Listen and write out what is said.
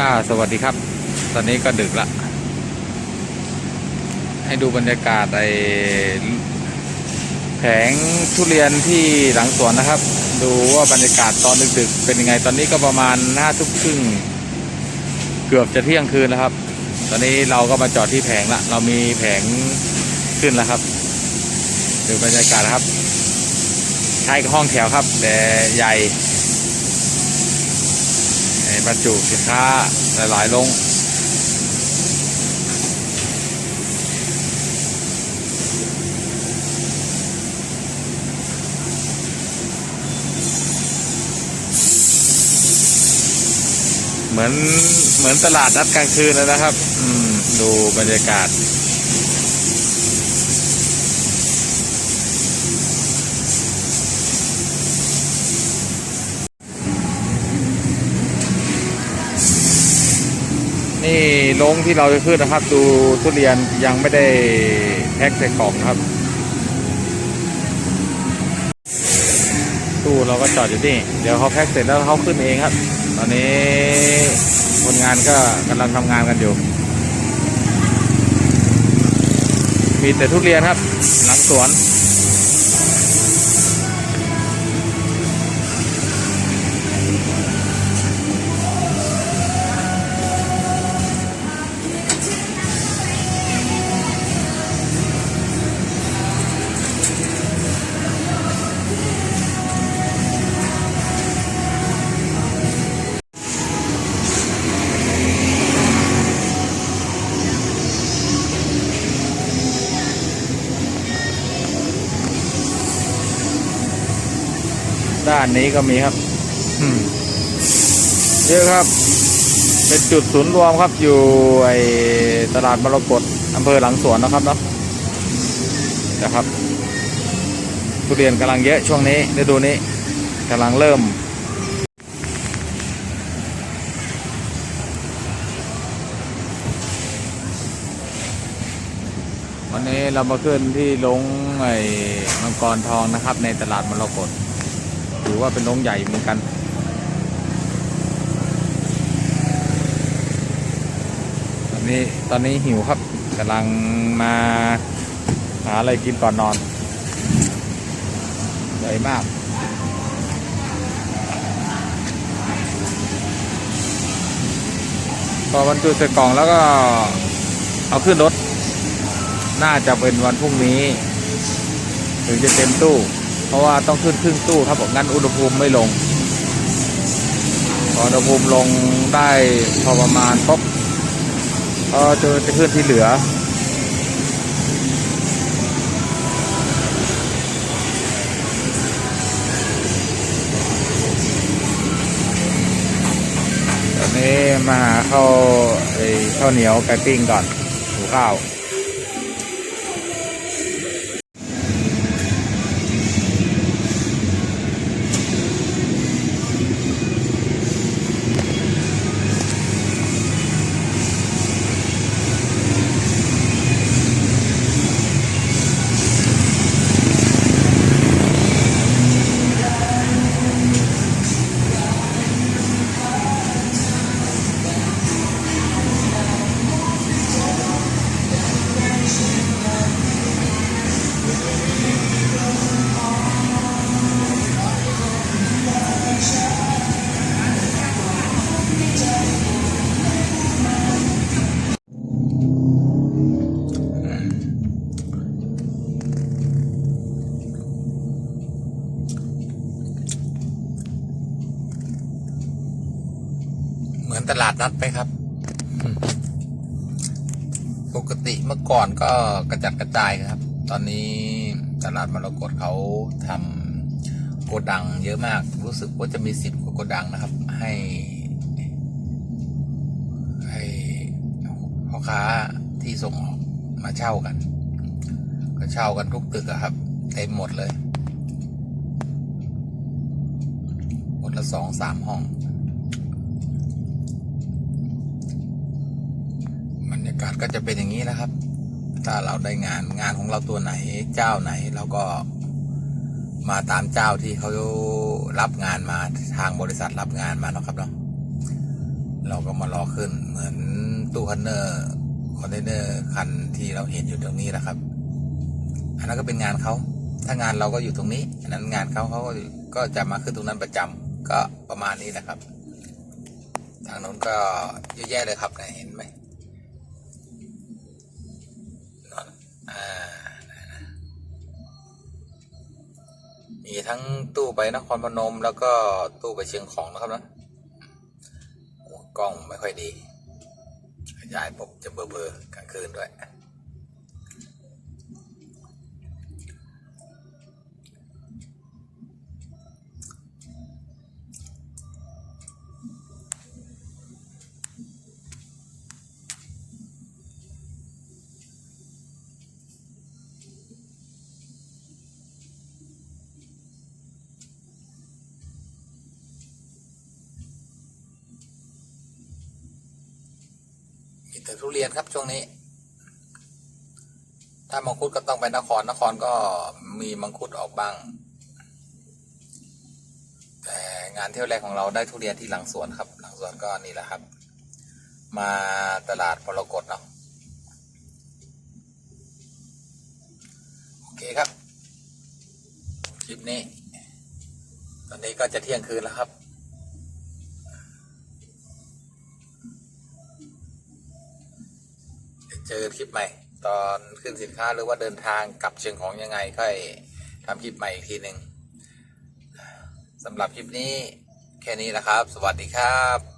อ่าสวัสดีครับ ตอนนี้ก็ดึกละ ให้ดูบรรยากาศไอแผงทุเรียนที่หลังสวนนะครับ ดูว่าบรรยากาศตอนดึกๆ เป็นยังไง ตอนนี้ก็ประมาณห้าทุ่มครึ่ง เกือบจะเที่ยงคืนแล้วครับ ตอนนี้เราก็มาจอดที่แผงละ เรามีแผงขึ้นแล้วครับ ดูบรรยากาศครับใช้ห้องแถวครับแต่ใหญ่ บรรจุสินค้าหลายๆลงเหมือนเหมือนตลาดนัดกลางคืนเลยนะครับ อืม ดูบรรยากาศ นี่ลงที่เราจะขึ้นนะครับ ดูทุเรียนยังไม่ได้แพ็คใส่กล่องครับ ตู้เราก็จอดอยู่นี่ เดี๋ยวเขาแพ็คเสร็จแล้วเขาขึ้นเองครับ ตอนนี้คนงานก็กำลังทำงานกันอยู่ มีแต่ทุเรียนครับ หลังสวน ด้านนี้ก็มีครับอืมเยอะครับ เป็นจุดศูนย์รวมครับ อยู่ไอตลาดมรกตอำเภอหลังสวนนะครับเนาะนะครับทุเรียนกำลังเยอะช่วงนี้ฤดูนี้กำลังเริ่ม วันนี้เรามาขึ้นที่ลงไอ้มังกรทองนะครับ ในตลาดมรกต ถือว่าเป็นลงใหญ่เหมือนกันตอนนี้ตอนนี้หิวครับกำลังมาหาอะไรกินก่อนนอนใหญ่มากพอบรรจุใส่กล่องแล้วก็เอาขึ้นรถ น่าจะเป็นวันพรุ่งนี้ ถึงจะเต็มตู้ เพราะว่าต้องขึ้นครึ่งตู้ครับผมงั้นอุณหภูมิไม่ลงอุณหภูมิลงได้พอประมาณปุ๊บก็จะจะขึ้นที่เหลือตอนนี้มาหาข้าวไอ้ข้าวเหนียวไก่ปิ้งก่อนหูข้าว มือนตลาดนัดไหมครับ ปกติเมื่อก่อนก็กระจัดกระจายครับ ตอนนี้ตลาดมรกตเขาทำโกดังเยอะมาก รู้สึกว่าจะมีสิบกว่าโกดังนะครับ ให้ ให้พ่อค้าที่ส่งออกมาเช่ากัน ก็เช่ากันทุกตึกครับ เต็มหมดเลย หมดละสองสามห้อง บรรยากาศก็จะเป็นอย่างนี้นะครับ ถ้าเราได้งานงานของเราตัวไหนเจ้าไหนเราก็มาตามเจ้าที่เขารับงานมาทางบริษัทรับงานมาเนาะครับเนาะเราก็มารอขึ้นเหมือนตู้คอนเนอร์คอนเทนเนอร์คันที่เราเห็นอยู่ตรงนี้แหละครับ อันนั้นก็เป็นงานเขาถ้างานเราก็อยู่ตรงนี้อันนั้นงานเขาเขาก็จะมาขึ้นตรงนั้นประจำก็ประมาณนี้นะครับ ทางโน้นก็เยอะแยะเลยครับนะเห็นไหม มีทั้งตู้ไปนครพนม แล้วก็ตู้ไปเชียงของนะครับนะกล้องไม่ค่อยดีขยายผมจะเบอเบอร์กลางคืนด้วย มีแต่ทุเรียนครับช่วงนี้ ถ้ามังคุดก็ต้องไปนครนครก็มีมังคุดออกบ้าง แต่งานเที่ยวแรกของเราได้ทุเรียนที่หลังสวนครับ หลังสวนก็นี่แหละครับ มาตลาดพลกดเนาะโอเคครับ คลิปนี้ ตอนนี้ก็จะเที่ยงคืนแล้วครับ เจอคลิปใหม่ ตอนขึ้นสินค้าหรือว่าเดินทางกลับเชียงของยังไงค่อยทำคลิปใหม่อีกทีหนึ่งสำหรับคลิปนี้แค่นี้นะครับ สวัสดีครับ